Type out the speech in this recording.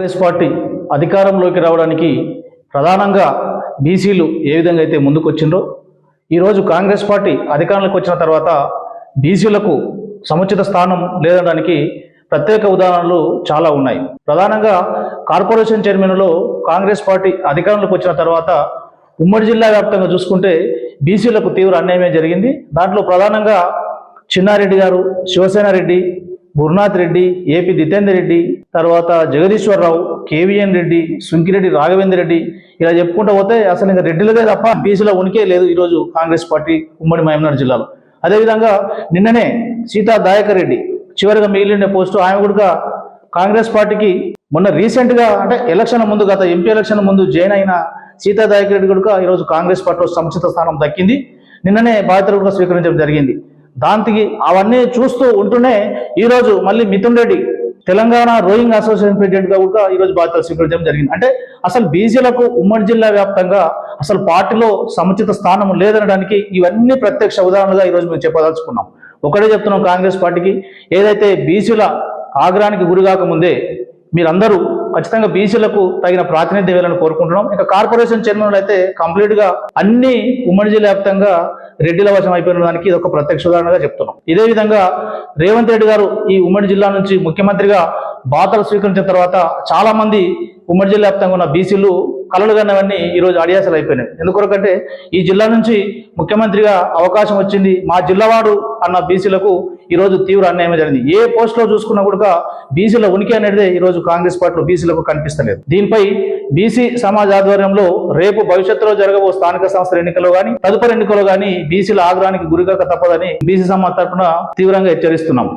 Congress party అధికారంలోకి రావడానికి ప్రధానంగా బీసీలు ఏ విధంగా అయితే ముందుకొచ్చిండ్రో ఈరోజు కాంగ్రెస్ పార్టీ అధికారంలోకి వచ్చిన తర్వాత బీసీలకు సముచిత స్థానం లేదనడానికి ప్రత్యేక ఉదాహరణలు చాలా ఉన్నాయి. ప్రధానంగా కార్పొరేషన్ చైర్మన్లో కాంగ్రెస్ పార్టీ అధికారంలోకి వచ్చిన తర్వాత ఉమ్మడి జిల్లా వ్యాప్తంగా చూసుకుంటే బీసీలకు తీవ్ర అన్యాయమే జరిగింది. దాంట్లో ప్రధానంగా చిన్నారెడ్డి గారు శివసేన రెడ్డి గురునాథ్ రెడ్డి ఏపీ జితేందర్ రెడ్డి తర్వాత జగదీశ్వరరావు కేవీఎన్ రెడ్డి సుంకిరెడ్డి రాఘవేంద్ర రెడ్డి ఇలా చెప్పుకుంటూ పోతే అసలు ఇంకా రెడ్డిలదే తప్ప బీసీలో ఉనికే లేదు ఈరోజు కాంగ్రెస్ పార్టీ ఉమ్మడి మహబూబ్నగర్ జిల్లాలో. అదేవిధంగా నిన్ననే సీతా దాయకర్ రెడ్డి చివరిగా మిగిలిన పోస్టు ఆమె కూడా కాంగ్రెస్ పార్టీకి మొన్న రీసెంట్గా అంటే ఎలక్షన్ ముందు గత ఎంపీ ఎలక్షన్ ముందు జాయిన్ అయిన సీతా దాయకర్ రెడ్డి కూడా ఈరోజు కాంగ్రెస్ పార్టీలో సముచిత స్థానం దక్కింది. నిన్ననే బాధ్యతలు కూడా స్వీకరించడం జరిగింది. దానికి అవన్నీ చూస్తూ ఉంటూనే ఈరోజు మళ్ళీ మిథున్ రెడ్డి తెలంగాణ రోయింగ్ అసోసియేషన్ ప్రెసిడెంట్గా కూడా ఈరోజు బాధ్యతలు స్వీకరించడం జరిగింది. అంటే అసలు బీసీలకు ఉమ్మడి జిల్లా వ్యాప్తంగా అసలు పార్టీలో సముచిత స్థానం లేదనడానికి ఇవన్నీ ప్రత్యక్ష ఉదాహరణగా ఈరోజు మేము చెప్పదలుచుకున్నాం. ఒకటే చెప్తున్నాం కాంగ్రెస్ పార్టీకి ఏదైతే బీసీల ఆగ్రహానికి గురికాకముందే మీరందరూ ఖచ్చితంగా బీసీలకు తగిన ప్రాతినిధ్యం వేయాలని కోరుకుంటున్నాం. ఇంకా కార్పొరేషన్ చైర్మన్లు అయితే కంప్లీట్గా అన్ని ఉమ్మడి జిల్లా వ్యాప్తంగా రెడ్డిల వశం అయిపోయిన దానికి ఇది ఒక ప్రత్యక్ష ఉదాహరణగా చెప్తున్నాం. ఇదే విధంగా రేవంత్ రెడ్డి గారు ఈ ఉమ్మడి జిల్లా నుంచి ముఖ్యమంత్రిగా బాధలు స్వీకరించిన తర్వాత చాలా మంది ఉమ్మడి జిల్లా వ్యాప్తంగా ఉన్న బీసీలు కలలు కన్నవన్నీ ఈరోజు అడియాసలు అయిపోయినాయి. ఎందుకొరకంటే ఈ జిల్లా నుంచి ముఖ్యమంత్రిగా అవకాశం వచ్చింది మా జిల్లావాడు అన్న బీసీలకు ఈరోజు తీవ్ర అన్యాయం జరిగింది. ఏ పోస్టులో చూసుకున్నా కూడా బీసీల ఉనికి అనేది ఈరోజు కాంగ్రెస్ పార్టీలో బీసీలకు కనిపిస్తలేదు. దీనిపై బీసీ సమాజ్ ఆధ్వర్యంలో రేపు భవిష్యత్తులో జరగబో స్థానిక సంస్థల ఎన్నికల్లో కానీ తదుపరి ఎన్నికల్లో కానీ బీసీల ఆగ్రహానికి గురికాక తప్పదని బీసీ సమాజ్ తరఫున తీవ్రంగా హెచ్చరిస్తున్నాం